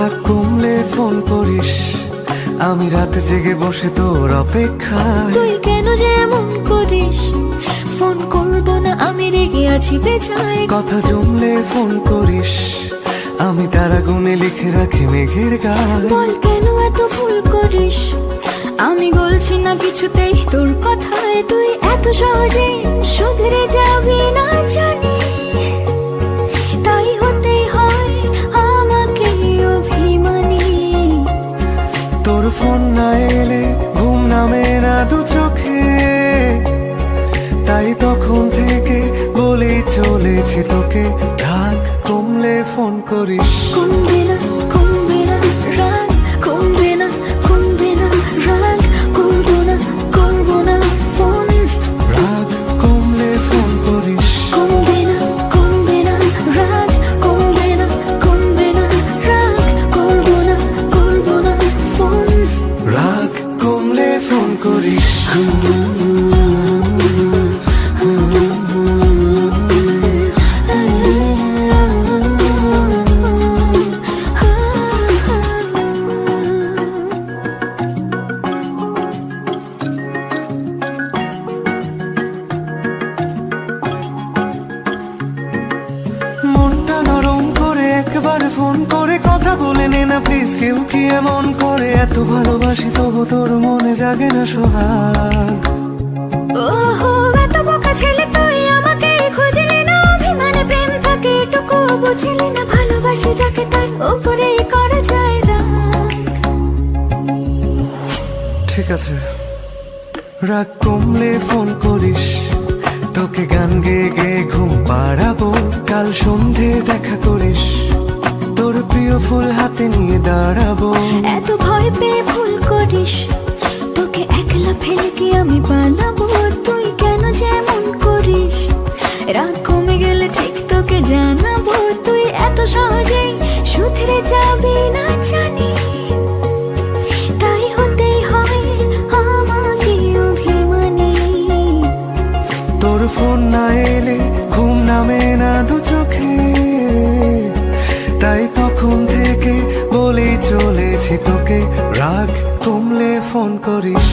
রাগ কমলে ফোন করিস। আমি রাত জেগে বসে তোর অপেক্ষা তুই কেন যে এমন করিস? ফোন করব না আমি রেগে আছি বেজায় কথা জমলে ফোন করিস। আমি তারা গুনে লিখে রাখি মেঘের গায়। বল কেন এত ভুল করিস? আমি বলছি না কিছুতেই তোর কথায়। তুই এত সহজে শুধরে যাবি না জানি। না এলে ঘুম নামে না দু চোখে। তাই তখন থেকে বলে চলেছি তোকে। ঢাক কমলে ফোন করিস। একবার ফোন করে কথা বলে নে না প্লিজ কেউ কি এমন করে? এত ভালোবাসি তবু তোর মনে জাগে না সোহাগ। ওহো এত বোকা ছেলে তুই আমাকে খুঁজলি না। অভিমানে প্রেম থাকে এটুকু বুঝলি না। ভালোবাসি যাকে তার উপরে করা যায় রাগ। ঠিক আছে। রাগ কমলে ফোন করিস। তোকে গান গেয়ে গেয়ে ঘুম পাড়াবো। কাল সন্ধে দেখা করিস। প্রিয় ফুল হাতে নিয়ে দাঁড়াবো। এত ভয় পেয়ে ফুল করিস তোকে একলা ফেলে কি আমি বানাবো তুই কেন যেমন করিস? রাগ কমে গেলে ঠিক তোকে জানাব তুই এত সহজেই শুধরে যাবি না জানি। তাই হতেই হয় আমাকে অভিমানী। তোর ফোন না এলে ঘুম নামে না দু চোখে। তাই তখন থেকে বলে চলেছি তোকে। রাগ কমলে ফোন করিস।